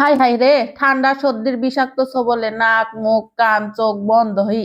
High high রে ঠান্ডা সর্দির বিষাক্ত সবলে নাক মুখ কান চোখ বন্ধ হই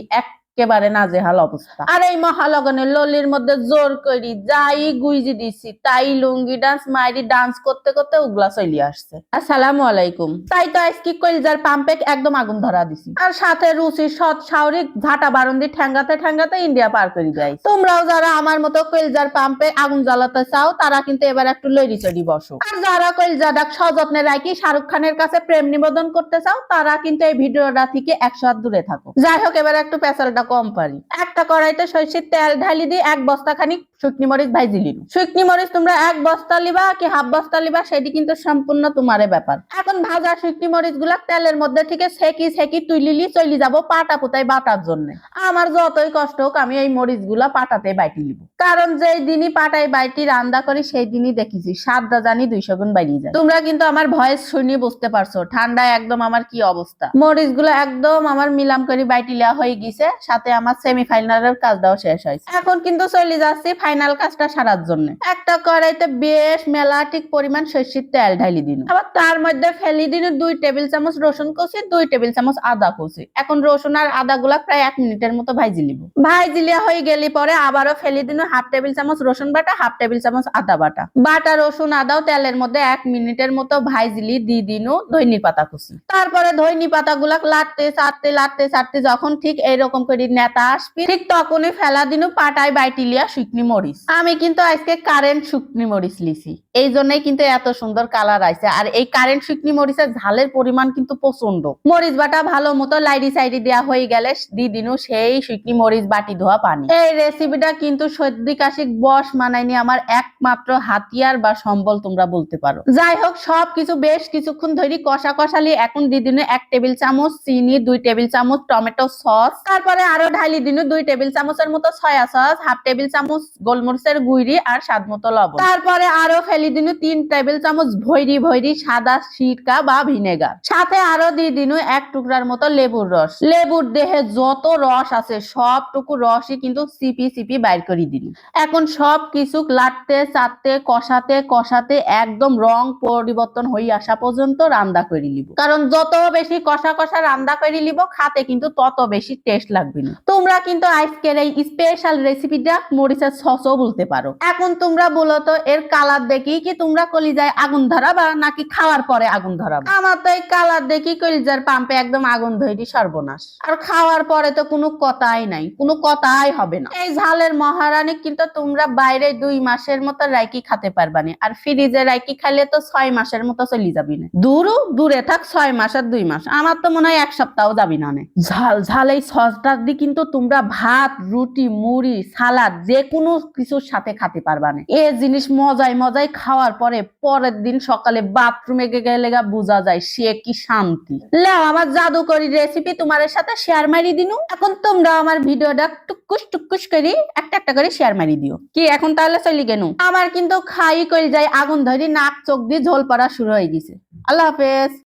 একেবারে নাজেহাল অবস্থা। আর এই মহালগনে ললির মধ্যে জোর করি যাই গুইজি দিছি তাই লুঙ্গি ডান্স মাইরি ডান্স করতে করতে উগলা চলি আসছে। আসসালামু আলাইকুম। তাই তো আজকে কইলজার পাম্পে একদম আগুন ধরা দিছি। আর সাথে রুচি সৎ সাউরিক ঝাঁটা বারন্দি ঠ্যাঙ্গাতে ঠ্যাঙ্গাতে ইন্ডিয়া পার করে যাই তোমরাও যারা আমার মতো কইলজার পাম্পে আগুন জ্বালাতে চাও তারা কিন্তু এবার একটু লইরি চড়ি বসো। আর যারা কইলজাডাক সযত্নে রাখি শাহরুখ খানের কাছে প্রেম নিবেদন করতে চাও তারা কিন্তু এই ভিডিওটা থেকে একশো হাত দূরে থাকো। যাই হোক এবার একটু পেঁচালটা কম পারি একটা কড়াইতে সরষের তেল ঢালি দিয়ে এক বস্তা খানিক শুকনি মরিচ ভাইজি লিনু শুকনি মরিচ তোমরা এক বস্তা লিবা কি হাফ বস্তা লিবা, সেটি কিন্তু সম্পূর্ণ তোমারে ব্যাপার। এখন ভাজা শুকনি মরিচগুলা তেলের মধ্যে থেকে সেকি সেকি তুলিলি চলি যাব পাটা পুতাই বাটার জন্য। আমার যতই কষ্ট হোক আমি এই মরিচগুলা পাটাতে বাইটি লিব। কারণ যেই দিনই পাটাই বাইটি রান্না করি, সেই দিনই দেখেছি সাতটা জানি দুইশো গুণ বাড়িয়ে যায়। তোমরা কিন্তু আমার ভয়েস শুনি বুঝতে পারছ, ঠান্ডায় একদম আমার কি অবস্থা। মরিচগুলো একদম আমার মিলাম করে বাইটি লিয়া হয়ে গেছে সাথে আমার সেমিফাইনালের কাজটাও শেষ হয়েছে। এখন কিন্তু চলে যাচ্ছি ফাইনাল কাজটা সারার জন্য। একটা কড়াইতে বেশ মেলাটিক পরিমাণ সর্ষের তেল ঢালি দিন। আবার তার মধ্যে ফেলি দিন দুই টেবিল চামচ রসুন কষি, দুই টেবিল চামচ আদা কষি। এখন রসুন আর আদা গুলা প্রায় এক মিনিটের মতো ভাইজি লিব ভাইজি লিয়া হয়ে গেলি পরে আবারও ফেলি দিন হাফ টেবিল চামচ রসুন বাটা, হাফ টেবিল চামচ আদা বাটা। বাটা, রসুন, আদাও তেলের মধ্যে এক মিনিটের মতো ভাইজিলি দি দিনু ধৈনি পাতা কুচি তারপরে ধৈনি পাতা গুলা লাটতে, চাটতে লাটতে, চাটতে যখন ঠিক এইরকম করে নেতা আসবি, ঠিক তখনই ফেলা দিনু পাটায় বাইটিলিয়া শুকনি মরিচ। আমি কিন্তু আজকে কারেন্ট শুকনি মরিচ লিছি। এই জন্যই কিন্তু এত সুন্দর কালার আছে আর এই কারেন্ট শুকনি মরিচের ঝালের পরিমাণ কিন্তু প্রচণ্ড মরিচ বাটা ভালো মতো লাইডি সাইডি দেওয়া হয়ে গেলে দি দিনু সেই শুকনি মরিচ বাটি ধোয়া পানি। এই রেসিপিটা কিন্তু সর্দি কাশিক বস মানায়নি আমার একমাত্র হাতিয়ার বা সম্বল তোমরা বলতে পারো। যাই হোক সব কিছু বেশ কিছুক্ষণ ধরে কষা কষালি। এখন দি দিনু এক টেবিল চামচ চিনি, দুই টেবিল চামচ টমেটো সস। তারপরে আরও ঢালি দিনু দুই টেবিল চামচের মতো সয়া সস, হাফ টেবিল চামচ গোলমরিচের গুঁড়ি আর স্বাদ মতো লবণ। তারপরে আরও ফেলি দিনু তিন টেবিল চামচ ভৈরি ভৈরি সাদা সিরকা বা ভিনেগার। সাথে আরও দিয়ে দিনু এক টুকরার মতো লেবুর রস। লেবুর দেহে যত রস আছে, সবটুকু রসই কিন্তু সিপি সিপি বাইর করে দিন এখন সব কিছু লাটতে, চাটতে, কষাতে কষাতে একদম রং পরিবর্তন হয়ে আসা পর্যন্ত রান্না করে লিব। কারণ যত বেশি কষা কষা রান্না করে নিব খাতে কিন্তু তত বেশি টেস্ট লাগবে। না। তোমরা কিন্তু আজকের এই স্পেশাল রেসিপিটা মরিচের সসও বলতে পারো। এখন তোমরা বলো তো এর কালার দেখি কি তোমরা কলিজায় আগুন ধরাবা নাকি খাওয়ার পরে আগুন ধরাবা? আমার তো এই কালার দেখি কলিজার পাম্পে একদম আগুন ধরি সর্বনাশ। আর খাওয়ার পরে তো কোনো কথাই নাই কোনো কথাই হবে না। এই ঝালের মহারানী কিন্তু তোমরা বাইরে দুই মাসের মতো রাইকি খেতে পারবানি আর ফ্রিজে রাইকি খাইলে তো ছয় মাসের মতো চলে যাবি না। দূরও দূরে থাক ছয় মাস আর দুই মাস। আমার তো মনে হয় এক সপ্তাহ যাবি না ঝাল ঝাল এই সসটা দিয়ে কিন্তু তোমরা ভাত, রুটি, মুড়ি, সালাদ যে কোনো কিছুর সাথে খেতে পারবা না। এ জিনিস মজায় মজায় খাওয়ার পরে পরের দিন সকালে বাথরুমে গেলে বোঝা যায় সে কি শান্তি। লাও আমার জাদুকরি রেসিপি তোমার সাথে শেয়ার মারি দিনু। এখন তোমরা আমার ভিডিওটা টুকুস টুকুস করে একটা একটা করে শেয়ার মারি দিও। কি, এখন তাহলে চলি কেন? আমার কিন্তু খাই করে যায়, আগুন ধরি নাক চোখ দিয়ে ঝোল পড়া শুরু হয়ে গেছে। আল্লাহ হাফেজ।